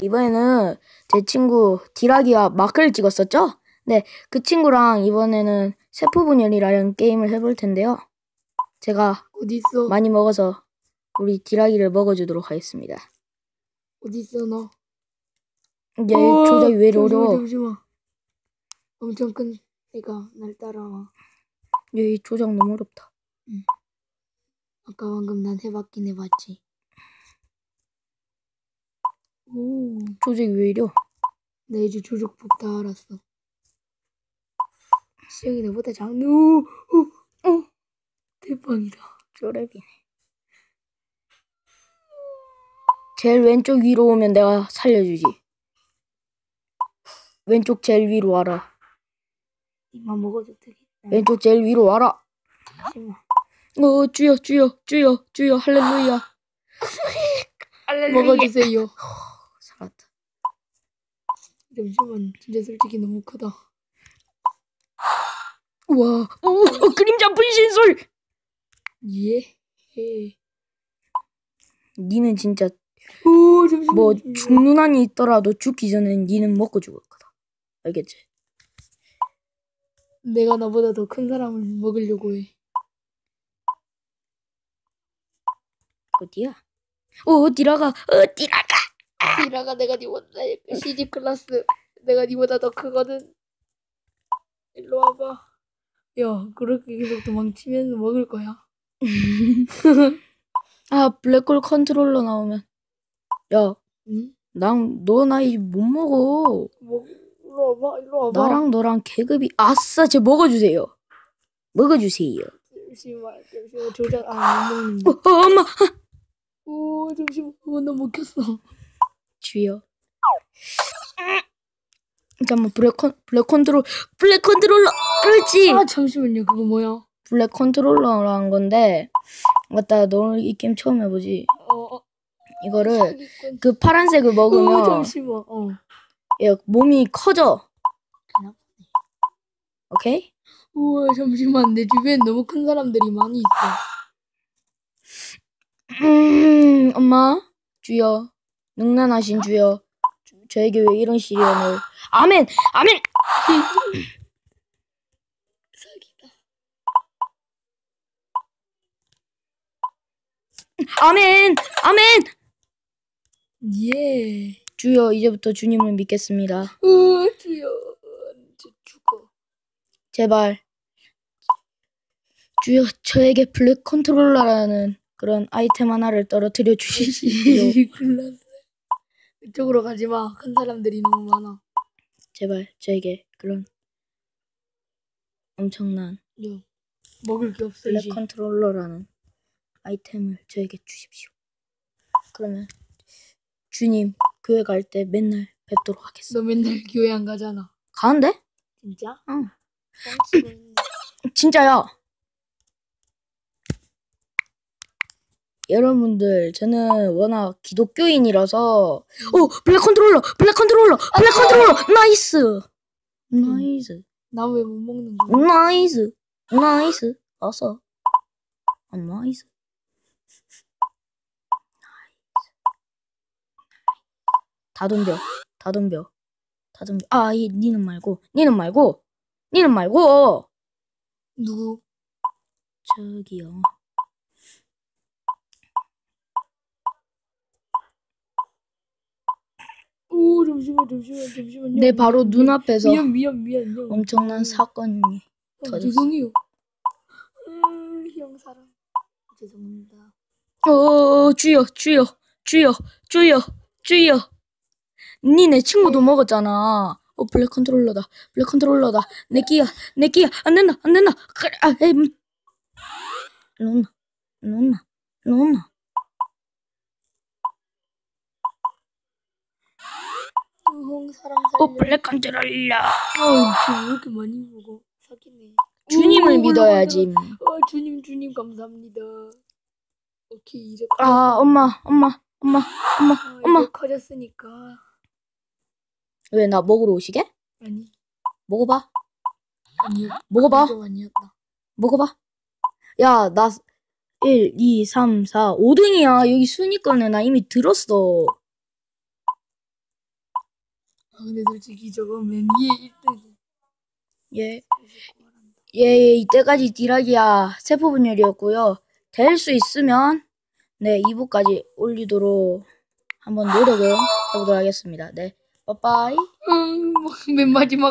이번에는 제 친구 디라기와 마크를 찍었었죠? 네, 그 친구랑 이번에는 세포분열이라는 게임을 해볼 텐데요. 제가 어디 있어? 많이 먹어서 우리 디라기를 먹어주도록 하겠습니다. 어디 있어 너? 이제 어, 조작이 왜 어려워? 잠시만. 엄청 큰 애가 날 따라와. 얘 조작 너무 어렵다. 아까 방금 난 해봤긴 해봤지. 오, 왜 이려? 나 이제 조족법 다 알았어. 시영이 나보다 작네. 오, 오, 오. 대박이다. 쪼렙이네. 제일 왼쪽 위로 오면 내가 살려주지. 왼쪽 제일 위로 와라. 이만 먹어도 되겠다. 왼쪽 제일 위로 와라. 잠시만. 어, 주여, 주여, 주여, 주여, 할렐루야. 먹어주세요. 살았다. 잠시만. 진짜 솔직히 너무 크다. 우와, 오, 어, 그림자 분신술! 예. 예. 니는 진짜 오, 잠시만. 뭐 잠시만. 죽는 한이 있더라도 죽기 전에 니는 먹고 죽을 거다. 알겠지? 내가 나보다 더 큰 사람을 먹으려고 해. 어디야? 어, 디라가, 어, 디라 가! 이라가 내가 니보다 CG 클래스 내가 니보다 더 크거든. 일로 와봐. 야, 그렇게 계속 도망치면서 먹을 거야. 아, 블랙홀 컨트롤러 나오면. 야, 응? 난, 너 나이 못 먹어. 뭐, 일로 와봐, 일로 와봐. 나랑 너랑 계급이, 아싸, 쟤 먹어주세요. 먹어주세요. 잠시만, 잠시만, 조작, 아, 못 먹는 어, 거. 어, 엄마! 오, 잠시만, 어, 나 먹혔어. 주여. 잠깐만, 블랙 컨, 블랙 컨트롤, 블랙 컨트롤러! 그렇지! 아, 잠시만요, 그거 뭐야? 블랙 컨트롤러라는 건데, 맞다, 너이 게임 처음 해보지. 어, 어, 이거를, 사기꾼. 그 파란색을 오, 먹으면, 잠시만, 어. 얘 몸이 커져. 오케이? 우와, 잠시만, 내 주변에 너무 큰 사람들이 많이 있어. 음, 엄마, 주여, 능란하신 주여, 저- 저에게 왜 이런 시련을? 아멘, 아멘. 사기다. 아멘, 아멘. 예. 주여, 이제부터 주님을 믿겠습니다. 어, 주여. 저 죽어. 제발, 주여, 저에게 블랙 컨트롤러라는 그런 아이템 하나를 떨어뜨려 주시지요. 이쪽으로 가지 마. 큰 사람들이 너무 많아. 제발, 저에게 그런 엄청난 야, 먹을 게 없어 블랙 이제. 컨트롤러라는 아이템을 저에게 주십시오. 그러면 주님 교회 갈 때 맨날 뵙도록 하겠습니다. 너 맨날 교회 안 가잖아. 가는데? 진짜? 응. 뻥치고 진짜야. 여러분들 저는 워낙 기독교인이라서. 오 블랙 컨트롤러 블랙 컨트롤러 블랙 컨트롤러 나이스. 나이스. 나 왜 못 먹는 거야? 나이스. 나이스. 어서. 아, 나이스. 다 덤벼 다 덤벼 다 덤벼 아 이, 니는 말고 니는 말고 니는 말고. 누구? 저기요 오 잠시만 잠시만 잠시만요. 내 바로 미안, 눈앞에서 미안 미안 미안 미안. 엄청난 사건이 아, 터졌어. 죄송해요. 음, 형 사랑. 죄송합니다. 어, 주여, 주여, 주여, 주여, 주여. 니내 친구도 먹었잖아. 어, 블랙 컨트롤러다. 블랙 컨트롤러다. 내 끼야, 내 끼야. 안 된다, 안 된다. 그래, 아, 에이, 음. 로나, 로나, 로나. 형 사랑 살려. 어, 블랙. 아, 쟤왜 이렇게 많이 먹어? 사기네. 주님을 오, 믿어야지. 아, 주님, 주님, 감사합니다. 오케이, 이제 커. 아, 엄마, 엄마, 엄마, 엄마, 아, 엄마. 커졌으니까. 왜 나 먹으러 오시게? 아니, 먹어봐. 아니요. 먹어봐. 아니었다. 먹어봐. 야, 나 1, 2, 3, 4, 5등이야. 여기 순위권에 나 이미 들었어. 아, 근데 솔직히 저거 맨 위에 1등. 예. 예, 이때까지 디라기아 세포 분열이었고요. 될 수 있으면 네, 2부까지 올리도록 한번 노력을 해보도록 하겠습니다. 네. 빠빠이. 음, 맨 마지막